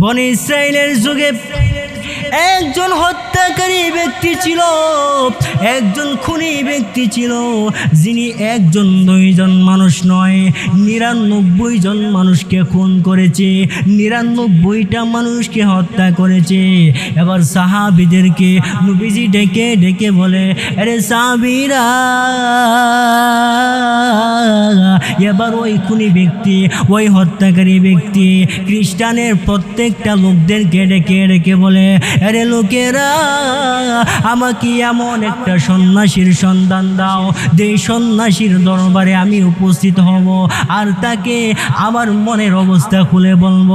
বনি ইসরায়েলের যুগে একজন হত্যাকারী ব্যক্তি ছিল, একজন খুনি ব্যক্তি ছিল, যিনি একজন দুইজন মানুষ নয়, নিরানব্বই জন মানুষকে খুন করেছে, নিরানব্বইটা মানুষকে হত্যা করেছে। এবার সাহাবিদেরকে নবীজি ডেকে ডেকে বলে, আরে সাহাবিরা, এবার ওই খুনি ব্যক্তি, ওই হত্যাকারী ব্যক্তি, খ্রিস্টানের প্রত্যেকটা লোকদেরকে ডেকে ডেকে বলে আরে লোকেরা, আমাকে এমন একটা সন্ন্যাসীর সন্ধান দাও। যে সন্ন্যাসীর দরবারে আমি উপস্থিত হব, আর তাকে আমার মনের অবস্থা খুলে বলব,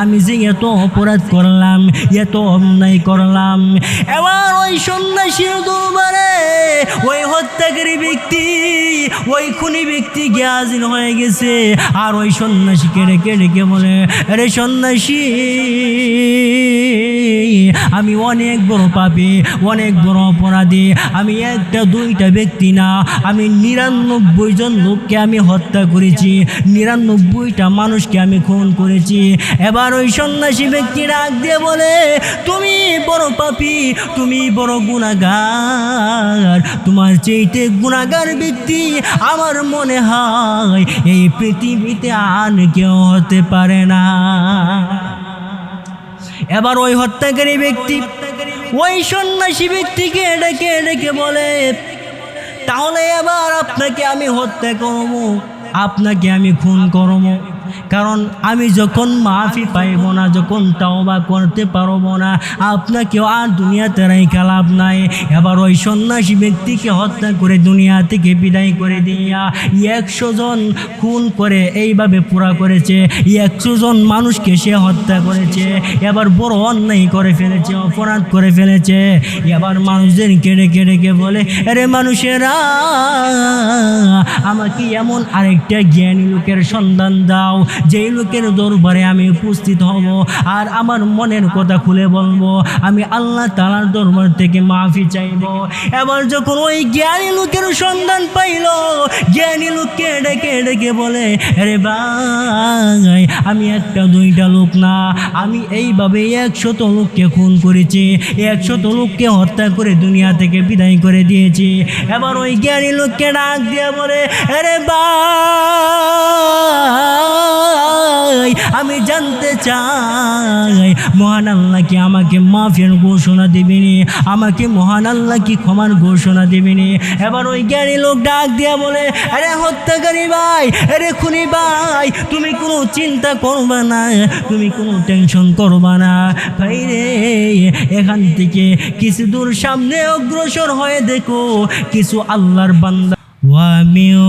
আমি যে এত অপরাধ করলাম, এত অন্যায় করলাম। এবার ওই সন্ন্যাসীর দরবারে ওই হত্যাকারী ব্যক্তি, ওই খুনি ব্যক্তি জ্ঞাসীন হয়ে গেছে, আর ওই সন্ন্যাসীকে ডেকে ডেকে বলে, আরে সন্ন্যাসী আমি অনেক বড় পাপি, অনেক বড় অপরাধী, আমি একটা, দুইটা ব্যক্তি না, আমি নিরানব্বই জন লোককে আমি হত্যা করেছি, নিরানব্বইটা মানুষকে আমি খুন করেছি। এবার ওই সন্ন্যাসী ব্যক্তি ডাক দিয়ে বলে, তুমি বড় পাপি, তুমি বড় গুণাগার তোমার চেয়েতে গুণাগার ব্যক্তি আমার মনে হয় এই পৃথিবীতে আর কেউ হতে পারে না। এবার ওই হত্যাকারী ব্যক্তি, ওই সন্ন্যাসী ব্যক্তিকে ডেকে ডেকে বলে, তাহলে এবার আপনাকে আমি হত্যা করব, আপনাকে আমি খুন করব। কারণ আমি যখন মাফি পাইব না, যখন তাওবা করতে পারব না, আপনাকেও আর দুনিয়াতে রাইখা লাভ নাই। এবার ওই সন্ন্যাসী ব্যক্তিকে হত্যা করে দুনিয়া থেকে বিদায় করে দিয়া একশো জন খুন করে এইভাবে পুরা করেছে, একশো জন মানুষকে সে হত্যা করেছে, এবার বড় অন্যায় করে ফেলেছে, অপরাধ করে ফেলেছে। এবার মানুষদের কেড়ে কেড়ে কে বলে, আরে মানুষেরা, আমাকে এমন আরেকটা জ্ঞানী লোকের সন্ধান দাও। যেই লোকের দরবারে আমি উপস্থিত হব আর আমার মনের কথা খুলে বলব, আমি আল্লাহ তালার দরবার থেকে মাফি চাইব। এবার যখন ওই জ্ঞানী লোকের সন্ধান পাইল, জ্ঞানী লোককে ডেকে ডেকে বলে, আরে ভাই, আমি একটা দুইটা লোক না, আমি এইভাবে একশত লোককে খুন করেছি, একশত লোককে হত্যা করে দুনিয়া থেকে বিদায় করে দিয়েছি। এবার ওই জ্ঞানী লোককে ডাক দিয়ে বলে, আরে চাই, আমি জানতে চাই। মহান আল্লাহ কি আমাকে মাফিয়ার ঘোষণা দেবেনি? আমাকে মহান আল্লাহ কি ক্ষমার ঘোষণা দেবেনি? এবার ওই জ্ঞানী লোক ডাক দিয়া বলে, আরে হত্যাকারী ভাই, আরে খুনি ভাই, তুমি কোনো চিন্তা করবা না, তুমি কোনো টেনশন করবা না। ভাই রে, এখান থেকে কিছু দূর সামনে অগ্রসর হয়ে দেখো, কিছু আল্লাহর বান্দা ওয়ামিউ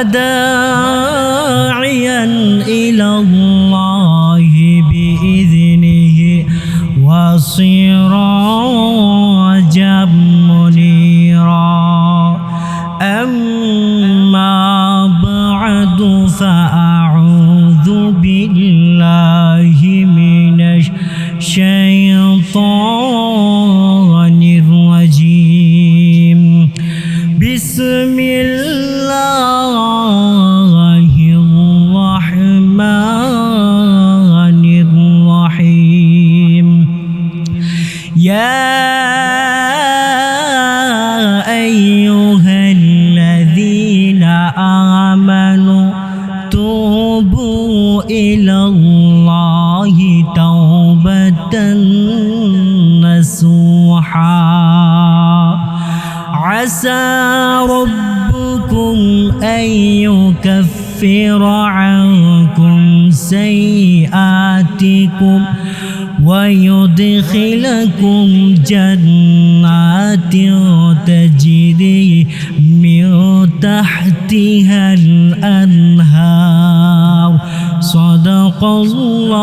وداعيا ويدخلكم جنات تجري من تحتها الأنهار. صدق الله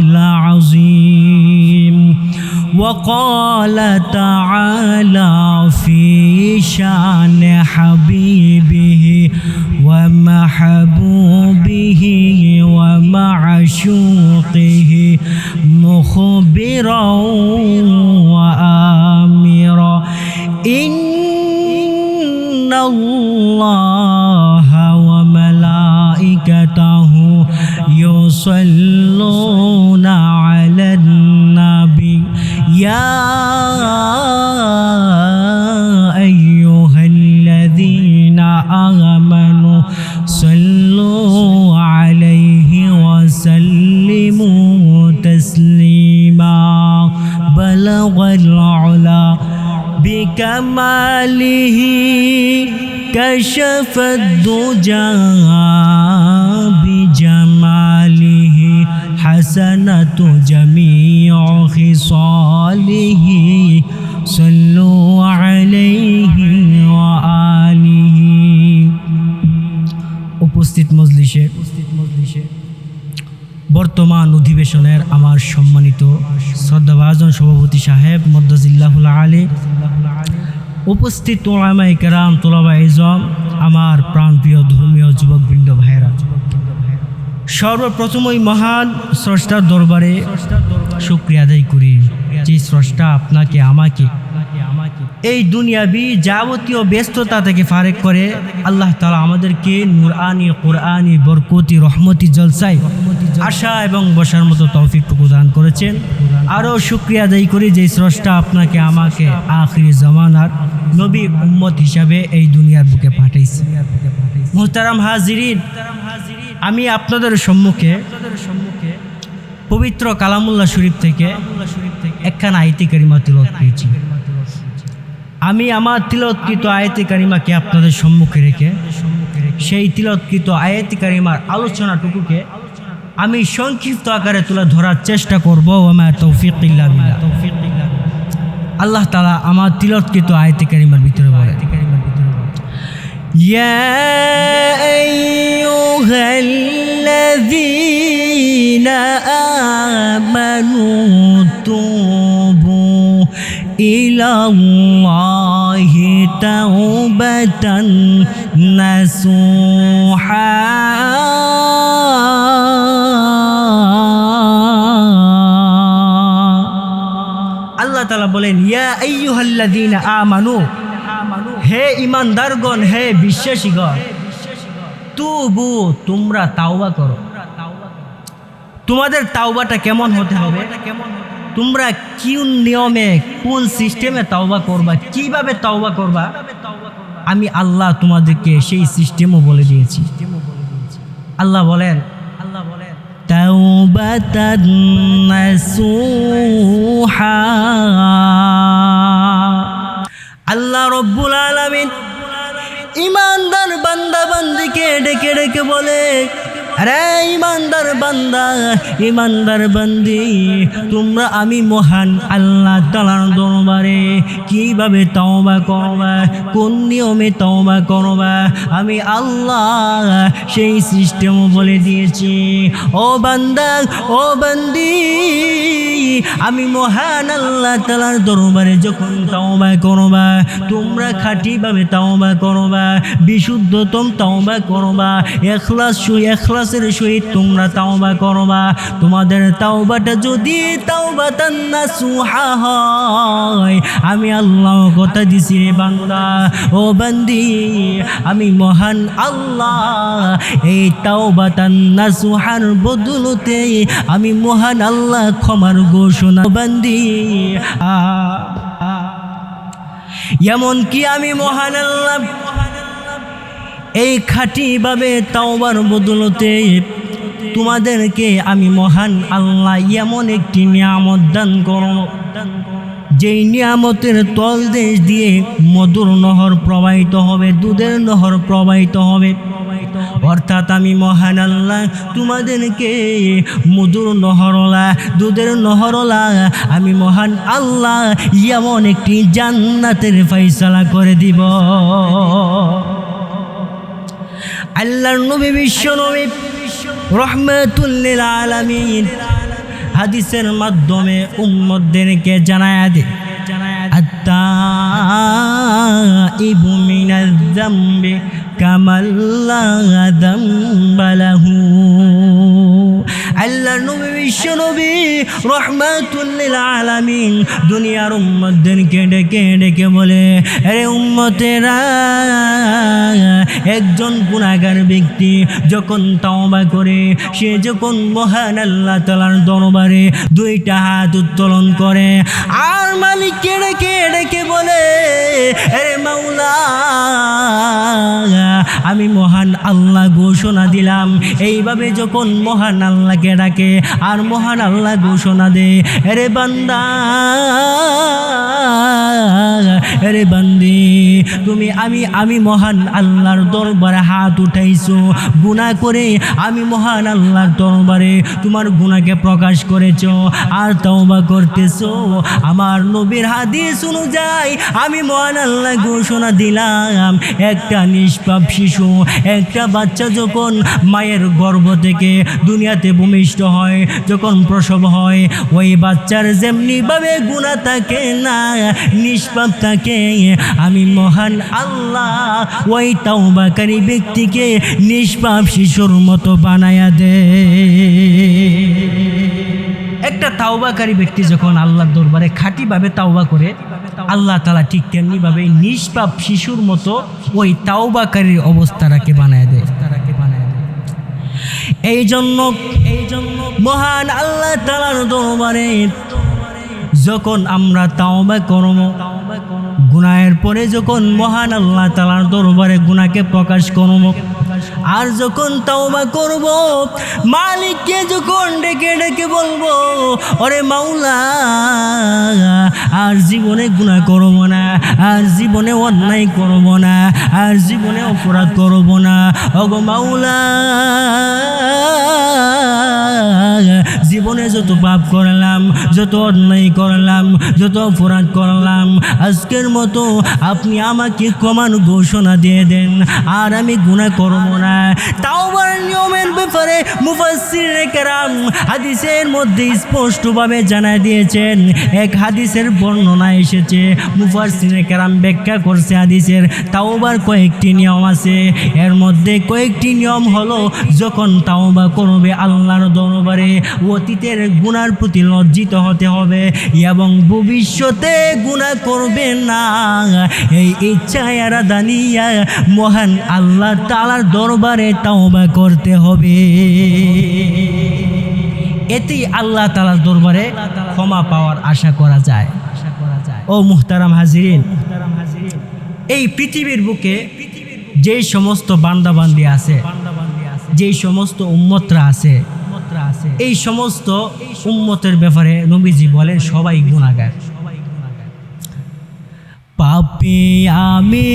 العظيم. وقال تعالى في شان حبيبه أيها الذين آمنوا صلوا عليه وسلموا تسليما. بلغ العلا بكماله كشف الدجى. উপস্থিত ওলামাই কেরাম তোলাবা ইজম, আমার প্রাণপ্রিয় ধর্মীয় যুবকবৃন্দ ভাইয়েরা। সর্বপ্রথম ওই মহান স্রষ্টার দরবারে শুক্রিয়া আদায় করি যে স্রষ্টা আপনাকে, আমাকে, এই দুনিয়াবি যাবতীয় ব্যস্ততা থেকে ফারেক করে আল্লাহ তালা আমাদেরকে নুরআনি, কোরআনি, বরকতি, রহমতি জলসাই আশা এবং বসার মতো তৌফিকটুকু দান করেছেন। আরও শুক্রিয়া আদায় করি যে স্রষ্টা আপনাকে, আমাকে আখরি জমানার নবী উম্মত হিসাবে এই দুনিয়ার বুকে পাঠাইছে। মোহতারাম হাজিরিন, আমি আপনাদের সম্মুখে পবিত্র কালামুল্লাহ শরীফ থেকে একখানা আইতি কারিমা তিলত পেয়েছি আমি আমার তিলৎকৃত আয়তি কারিমাকে আপনাদের সম্মুখে রেখে, সেই তিলৎকৃত আয়তি কারিমার আলোচনাটুকুকে আমি সংক্ষিপ্ত আকারে তুলে ধরার চেষ্টা করব। আমার তৌফিক ইল্লা বিল্লাহ। আল্লাহ তালা আমার তিলৎকৃত আয়তি কারিমার ভিতরে বলে يا أيها الذين آمنوا توبوا إلى الله توبة نصوحا বলেন, ইয়া হে ইমানদারগণ, হে বিশ্বাসীগণ, তুবু, তোমরা তাওবা করো। তোমাদের তাওবাটা কেমন হতে হবে? তোমরা কোন নিয়মে, কোন সিস্টেমে তাওবা করবা? কীভাবে তাওবা করবা? আমি আল্লাহ তোমাদেরকে সেই সিস্টেমও বলে দিয়েছি। আল্লাহ বলেন তাওবাতান নাসুহা আল্লাহ রব্বুল আলামিন ইমানদার বান্দা বান্দিকে ডেকে ডেকে বলে আরে ইমানদার বান্দা, ইমানদার বান্দি, তোমরা আমি মহান আল্লাহ তালার দরবারে কীভাবে তওবা করবা, কোন নিয়মে তওবা করবা, আমি আল্লাহ সেই সিস্টেম বলে দিয়েছি। ও বান্দা, ও বান্দি, আমি মহান আল্লাহ তালার দরবারে যখন তওবা করবা, তোমরা খাঁটিভাবে তওবা করবা, বিশুদ্ধতম তওবা করবা, এখলাস সু এখলাস ইখলাসের সহিত তোমরা তাওবা করবা। তোমাদের তাওবাটা যদি তাওবা তান্না সুহা হয়, আমি আল্লাহ কথা দিছি রে বান্দা। ও বান্দি, আমি মহান আল্লাহ। এই তাওবা তান্না সুহার বদলতে আমি মহান আল্লাহ ক্ষমার ঘোষণা। বান্দি, আ আ এমন কি আমি মহান আল্লাহ এই খাঁটিভাবে তাওবার বদলতে তোমাদেরকে আমি মহান আল্লাহ এমন একটি নিয়ামত দান করব যেই নিয়ামতের তল দেশ দিয়ে মধুর নহর প্রবাহিত হবে, দুধের নহর প্রবাহিত হবে। অর্থাৎ আমি মহান আল্লাহ, তোমাদেরকে মধুর নহরলা, দুধের নহরলা, আমি মহান আল্লাহ এমন একটি জান্নাতের ফয়সালা করে দিব। আল্লাহর নবী বিশ্ব নবী রহমতুল্লিল আলামিন হাদিসের মাধ্যমে উম্মতদেরকে জানায়া দে। আত্তাইবু মিনাল যামবি কামাল্লা যামবালাহু আল্লাহর নবী, বিশ্ব নবী রহমাতুল্লিল আলামিন দুনিয়ার উম্মতদেরকে ডেকে ডেকে বলে, আরে উম্মতেরা, একজন গুণাগার ব্যক্তি যখন তাওবা করে, সে যখন মহান আল্লাহ তালার দরবারে দুইটা হাত উত্তোলন করে, আর মালিককে ডেকে ডেকে বলে, আরে মাওলা, আমি মহান আল্লাহ ঘোষণা দিলাম। এইভাবে যখন মহান আল্লাহকে ডাকে আর মহান আল্লাহ ঘোষণা দে। আরে বান্দা আরে বান্দি, তুমি আমি আমি মহান আল্লাহর দরবারে হাত উঠাইছো। গুনাহ করে আমি মহান আল্লাহর দরবারে তোমার গুণাকে প্রকাশ করেছ আর তওবা করতেছো। আমার নবীর হাদিস অনুযায়ী আমি মহান আল্লাহ ঘোষণা দিলাম, একটা নিষ্পাপ শিশু, একটা বাচ্চা যখন মায়ের গর্ভ থেকে দুনিয়াতে ভূমিষ্ঠ হয়, যখন প্রসব হয়, ওই বাচ্চার যেমনিভাবে গুণা থাকে না, নিষ্পাপ থাকে। আমি মহান আল্লাহ, ওই তাওবাকারী ব্যক্তিকে নিষ্পাপ শিশুর মতো বানায়া দে। একটা তাওবাকারী ব্যক্তি যখন আল্লাহর দরবারে খাঁটিভাবে তাওবা করে, আল্লাহ তালা ঠিক তেমনিভাবে নিষ্পাপ শিশুর মতো ওই তাওবাকারীর অবস্থাটাকে বানায় দেয়। এই জন্য এই জন্য মহান আল্লাহ তালার দরবারে যখন আমরা তাও তাওবা করব, গুনাহের পরে যখন মহান আল্লাহ তালার দরবারে গুনাকে প্রকাশ করব আর যখন তাওবা করব, মালিককে যখন ডেকে ডেকে বলব, ওরে মাওলা, আর জীবনে গুণা করব না, আর জীবনে অন্যায় করব না, আর জীবনে অপরাধ করব না। ওগো মাওলা জীবনে যত পাপ করলাম, যত অন্যায় করলাম, যত অপরাধ করলাম, আজকের মতো আপনি আমাকে কমান ঘোষণা দিয়ে দেন, আর আমি গুণা করব না। তাও নিয়মের ব্যাপারে মুফাসির কেরাম হাদিসের মধ্যে স্পষ্টভাবে জানা দিয়েছেন, এক হাদিসের বর্ণনা এসেছে মুফাসির কেরাম ব্যাখ্যা করছে হাদিসের তাওবার কয়েকটি নিয়ম আছে, এর মধ্যে কয়েকটি নিয়ম হলো, যখন তাওবা করবে আল্লাহর দরবারে অতীতের গুণার প্রতি লজ্জিত হতে হবে এবং ভবিষ্যতে গুণা করবে না। এই ইচ্ছা এরা দানিয়া মহান আল্লাহ তালার দরবারে তাওবা করতে হবে। এতেই আল্লাহ তালার দরবারে ক্ষমা পাওয়ার আশা করা যায়। ও মুহতারাম হাজিরিন, এই পৃথিবীর বুকে যেই সমস্ত বান্দাবান্দি আছে, যেই সমস্ত উম্মতরা আছে এই সমস্ত উম্মতের ব্যাপারে নবীজি বলেন, সবাই গুণাগার পাপি আমি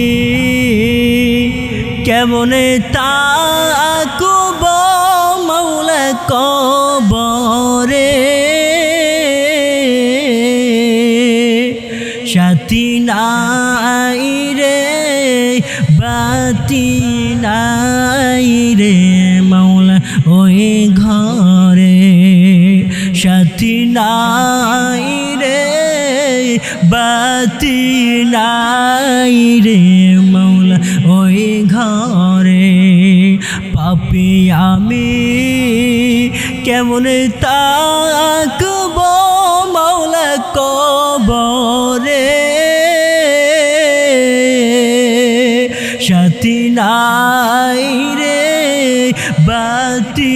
কেমনে তাকুব মৌলা কবরে? সাথী নাই বাতি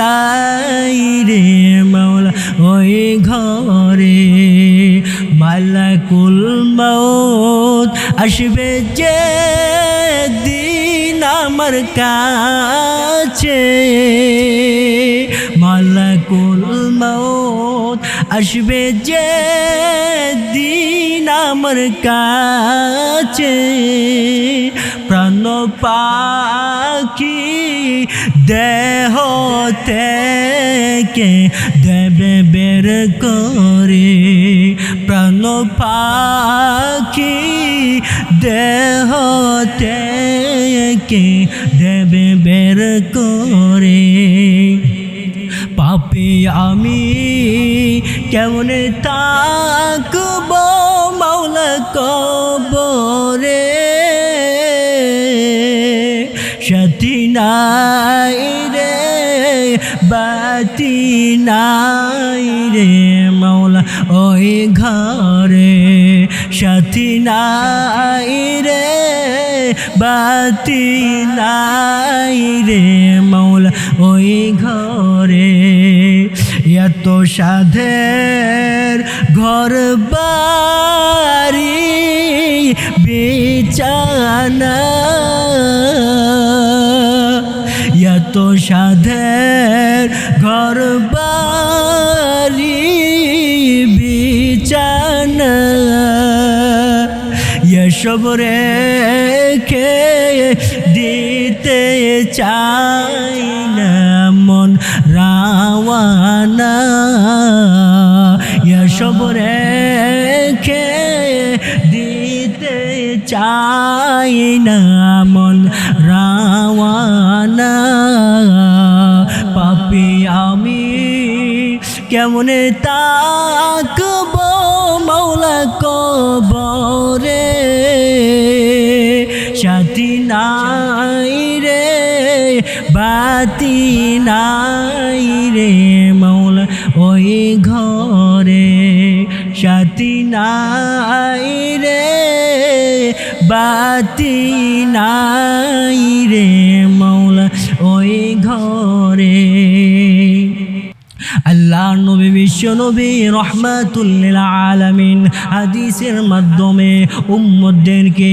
নাই রে মাওলা, ওই ঘরে মালাকুল মৌত আসবে যে দিন আমার কাছে। মালাকুল মৌত আসবে যে দিন আমার কাছে। প্রাণ পাখি দেহ থেকে দেবে বের করে। প্রাণ পাখি দেহ থেকে দেবে বের করে। পাপে আমি কেমন তাকব মাওলা কবরে? সাথী নাই রে, বাতি নাই রে মাওলা ওই ঘরে। সাথী নাই রে, বাতি নাই রে মাওলা ওই ঘরে। এত সাধের ঘর বাড়ি বিছানা এত সাধের ঘর বাড়ি বিছানা এসব রেখে দিতে চাই না। রাওয়ানা এসব রেখে দিতে চাই না মন রাওয়ানা। পাপি আমি কেমনে তাকব মৌলা কবরে? সাথী নাই রে, বাতি নাই নাই রে বাতি নাই রে মৌলা ওই ঘরে। আল্লাহ নবী বিশ্ব নবী রহমাতুল্লিল আলামিন হাদিসের মাধ্যমে উম্মতদেরকে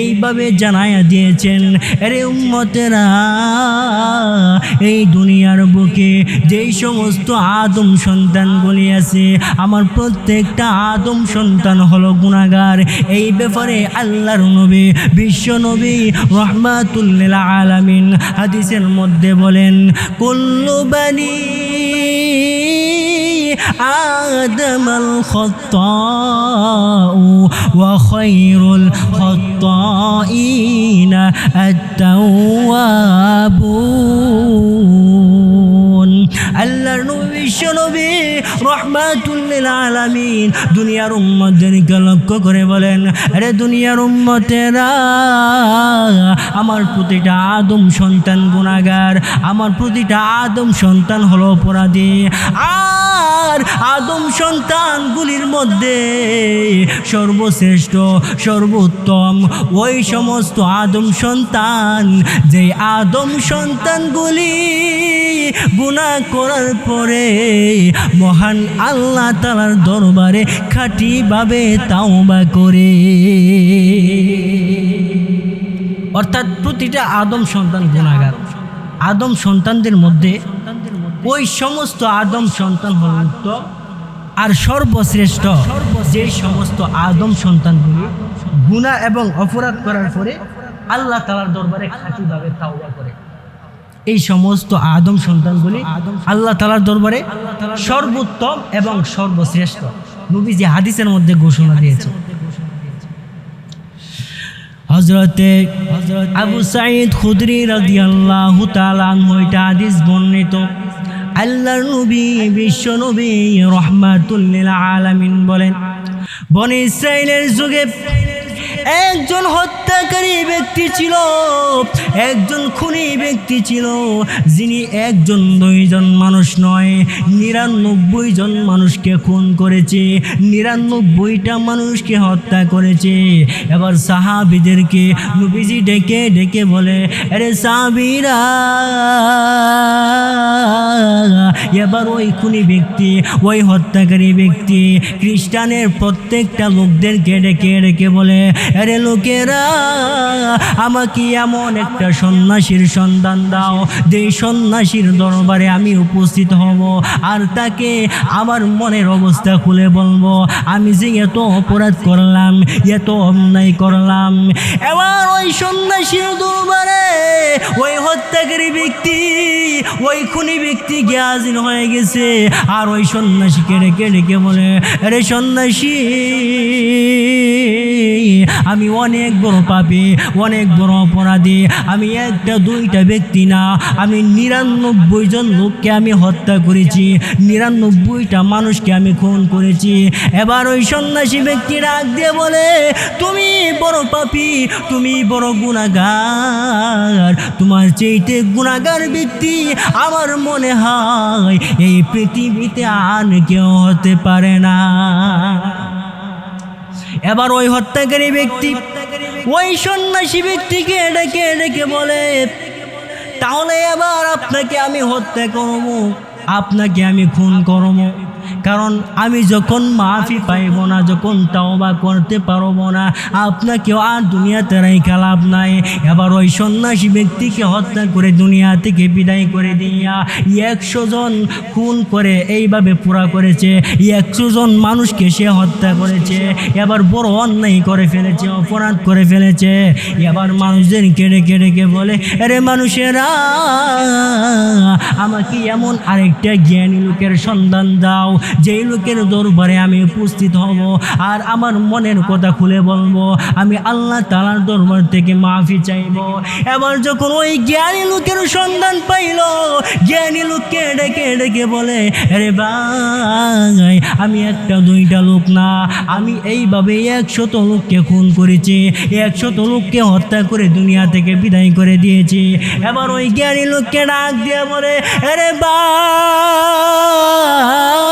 এইভাবে জানায়া দিয়েছেন আরে উম্মতেরা, এই দুনিয়ার বুকে যেই সমস্ত আদম সন্তানগুলি আছে, আমার প্রত্যেকটা আদম সন্তান হলো গুণাগার এই ব্যাপারে আল্লাহর নবী বিশ্ব নবী রহমাতুল্লিল আলামিন হাদিসের মধ্যে বলেন, কুল্লু বানি آدم الخطاء وخير الخطائين التوابون আল্লাহর নবী বিশ্ব নবী রহমাতুল্লিল আলামিন। দুনিয়ার লক্ষ্য করে বলেন, আরে দুনিয়ার উম্মতেরা, আমার প্রতিটা আদম সন্তান গুণাগার আমার প্রতিটা আদম সন্তান হলো অপরাধী। আর আদম সন্তানগুলির মধ্যে সর্বশ্রেষ্ঠ, সর্বোত্তম, ওই সমস্ত আদম সন্তান যে আদম সন্তানগুলি গুণা করার পরে মহান আল্লাহ তালার দরবারে খাঁটিভাবে তাওবা করে। অর্থাৎ প্রতিটা আদম সন্তান গুণাগার আদম সন্তানদের মধ্যে ওই সমস্ত আদম সন্তান হল আর সর্বশ্রেষ্ঠ যে সমস্ত আদম সন্তানগুলি গুণা এবং অপরাধ করার পরে আল্লাহ তালার দরবারে খাঁটিভাবে তাওবা করে। এই সমস্ত আদম সন্তানগুলি আল্লাহ তালার দরবারে সর্বোত্তম এবং সর্বশ্রেষ্ঠ। নবী যে হাদিসের মধ্যে ঘোষণা দিয়েছে হজরতে আবু সাইদ খুদরি এটা হাদিস বর্ণিত। আল্লাহর নবী বিশ্ব নবী রহমাতুল লিল আলামিন বলেন বনি ইসরাইলের যুগে একজন হত্যাকারী ব্যক্তি ছিল, একজন খুনি ব্যক্তি ছিল, যিনি একজন দুইজন মানুষ নয়, নিরানব্বই জন মানুষকে খুন করেছে, নিরানব্বইটা মানুষকে হত্যা করেছে। এবার সাহাবিদেরকে নবীজি ডেকে ডেকে বলে, আরে সাহাবিরা, এবার ওই খুনি ব্যক্তি, ওই হত্যাকারী ব্যক্তি খ্রিস্টানের প্রত্যেকটা লোকদেরকে ডেকে ডেকে বলে আরে লোকেরা, আমাকে এমন একটা সন্ন্যাসীর সন্ধান দাও। যে সন্ন্যাসীর দরবারে আমি উপস্থিত হব, আর তাকে আমার মনের অবস্থা খুলে বলব, আমি যে এত অপরাধ করলাম, এত অন্যায় করলাম। এবার ওই সন্ন্যাসীর দরবারে ওই হত্যাকারী ব্যক্তি ওই খুনি ব্যক্তি জ্ঞাসীন হয়ে গেছে। আর ওই সন্ন্যাসীকে ডেকে ডেকে বলে আরে সন্ন্যাসী, আমি অনেক বড় পাপি, অনেক বড় অপরাধী, আমি একটা, দুইটা ব্যক্তি না, আমি নিরানব্বই জন লোককে আমি হত্যা করেছি, নিরানব্বইটা মানুষকে আমি খুন করেছি। এবার ওই সন্ন্যাসী ব্যক্তি ডাক দিয়ে বলে, তুমি বড় পাপি, তুমি বড় গুণাগার, তোমার চেয়েতে গুণাগার ব্যক্তি আমার মনে হয়, এই পৃথিবীতে আর কেউ হতে পারে না। এবার ওই হত্যাকারী ব্যক্তি, ওই সন্ন্যাসী ব্যক্তিকে ডেকে ডেকে বলে, তাহলে এবার আপনাকে আমি হত্যা করব, আপনাকে আমি খুন করব। কারণ আমি যখন মাফি পাইব না, যখন তাওবা করতে পারব না, আপনাকেও আর দুনিয়াতে রাইখা লাভ নাই। এবার ওই সন্ন্যাসী ব্যক্তিকে হত্যা করে দুনিয়া থেকে বিদায় করে দিয়া একশো জন খুন করে এইভাবে পুরা করেছে, একশো জন মানুষকে সে হত্যা করেছে, এবার বড় অন্যায় করে ফেলেছে, অপরাধ করে ফেলেছে। এবার মানুষদের কেড়ে কেড়ে কে বলে, আরে মানুষেরা, আমাকে এমন আরেকটা জ্ঞানী লোকের সন্ধান দাও যেই লোকের দরবারে আমি উপস্থিত হব আর আমার মনের কথা খুলে বলব, আমি আল্লাহ তালার দরবার থেকে মাফি চাইব। এবার যখন ওই জ্ঞানী লোকের সন্ধান পাইল, জ্ঞানী লোককে ডেকে ডেকে বলে, আরে ভাই, আমি একটা দুইটা লোক না, আমি এইভাবে একশত লোককে খুন করেছি, একশত লোককে হত্যা করে দুনিয়া থেকে বিদায় করে দিয়েছি। এবার ওই জ্ঞানী লোককে ডাক দিয়ে বলে, আরে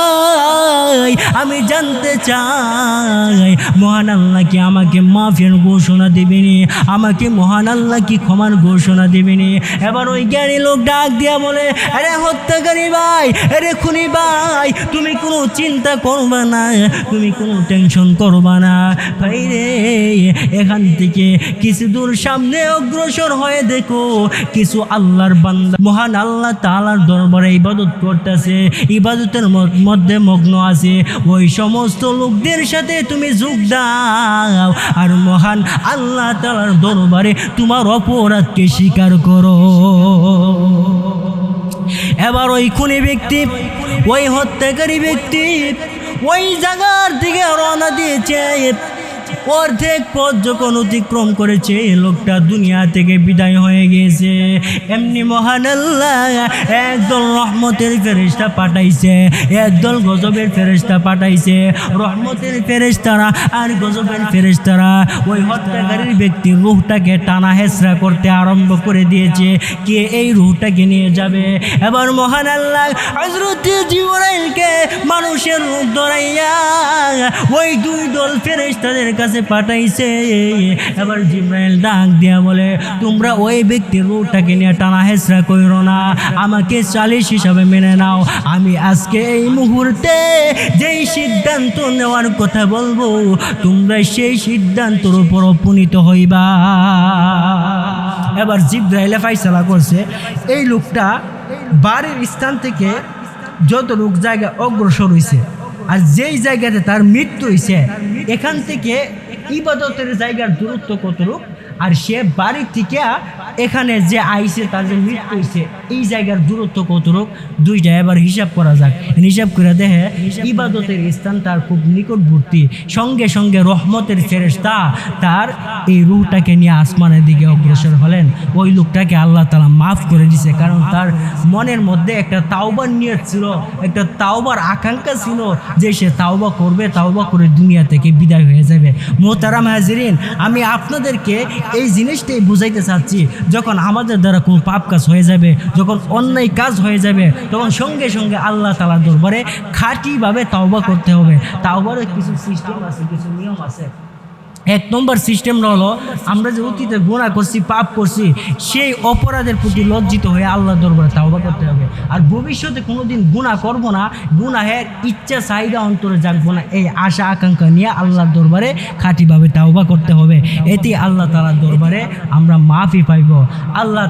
ভাই আমি জানতে চাই, মহান আল্লাহ কি আমাকে মাফের ঘোষণা দেবেনি? আমাকে মহান আল্লাহ কি ক্ষমার ঘোষণা দেবেনি? এবার ওই জ্ঞানী লোক ডাক দিয়া বলে, আরে হত্যাকারী ভাই, আরে খুনি ভাই, তুমি কোনো চিন্তা করবা না, তুমি কোনো টেনশন করবা না। ভাই রে, এখান থেকে কিছু দূর সামনে অগ্রসর হয়ে দেখো, কিছু আল্লাহর বান্দা, মহান আল্লাহ তাআলার দরবারে ইবাদত করতেছে। ইবাদতের ম- মধ্যে মগ্ন আছে। ওই সমস্ত লোকদের সাথে তুমি যোগ দাও। আর মহান আল্লাহ তালার দরবারে তোমার অপরাধকে স্বীকার করো। এবার ওই খুনি ব্যক্তি, ওই হত্যাকারী ব্যক্তি, ওই জায়গার দিকে রওনা দিয়েছে। অর্ধেক পথ যখন অতিক্রম করেছে লোকটা দুনিয়া থেকে বিদায় হয়ে গিয়েছে। এমনি মহান আল্লাহ একদল রহমতের ফেরেস্তা পাঠাইছে, একদল গজবের ফেরেস্তা পাঠাইছে। রহমতের ফেরেস্তারা আর গজবের ফেরেস্তারা ওই হত্যাকারীর ব্যক্তির রুহটাকে টানা হেসরা করতে আরম্ভ করে দিয়েছে। কে এই রুহটাকে নিয়ে যাবে? এবার মহান আল্লাহ মানুষের রূপ ধরাইয়া ওই দুই দল ফেরেস্তাদের কাছে পাঠাইছে। এবার জিব্রাইল ডাক দিয়া বলে, তোমরা ওই ব্যক্তির রূপটাকে নিয়ে টানা হেসরা কইরো না। আমাকে চালিশ হিসাবে মেনে নাও। আমি আজকে এই মুহূর্তে যেই সিদ্ধান্ত নেওয়ার কথা বলব, তোমরা সেই সিদ্ধান্তর উপর উপনীত হইবা। এবার জিব্রাইলে ফাইসলা করছে, এই লোকটা বাড়ির স্থান থেকে যত লোক জায়গা অগ্রসর হইছে আর যেই জায়গাতে তার মৃত্যু হয়েছে এখান থেকে ইবাদতের জায়গার দূরত্ব কতটুক? আর সে বাড়ি থেকে এখানে যে আইসে, তার যে মৃত্যু হইছে, এই জায়গার দূরত্ব কতটুক দুইটা, এবার হিসাব করা যাক। হিসাব করে দেখে, ইবাদতের স্থান তার খুব নিকটবর্তী। সঙ্গে সঙ্গে রহমতের ফেরেশতা তার এই রুহটাকে নিয়ে আসমানের দিকে অগ্রসর হলেন। ওই লোকটাকে আল্লাহ তালা মাফ করে দিছে, কারণ তার মনের মধ্যে একটা তাওবার নিয়ত ছিল, একটা তাওবার আকাঙ্ক্ষা ছিল যে সে তাওবা করবে, তাওবা করে দুনিয়া থেকে বিদায় হয়ে যাবে। মোহতারাম হাজিরিন, আমি আপনাদেরকে এই জিনিসটাই বুঝাইতে চাচ্ছি যখন আমাদের দ্বারা কোনো পাপ কাজ হয়ে যাবে, যখন অন্যায় কাজ হয়ে যাবে, তখন সঙ্গে সঙ্গে আল্লাহ তালা দরবারে খাঁটিভাবে তাওবা করতে হবে। তাওবারও কিছু সিস্টেম আছে, কিছু নিয়ম আছে। এক নম্বর সিস্টেমটা হলো, আমরা যে অতীতে গুণা করছি, পাপ করছি, সেই অপরাধের প্রতি লজ্জিত হয়ে আল্লাহ দরবারে তাওবা করতে হবে। আর ভবিষ্যতে কোনো দিন গুণা করব না গুণাহের ইচ্ছা চাহিদা অন্তরে জাগবো না, এই আশা, আকাঙ্ক্ষা নিয়ে আল্লাহর দরবারে খাঁটিভাবে তাওবা করতে হবে। এতে আল্লাহ তালার দরবারে আমরা মাফি পাইব। আল্লাহ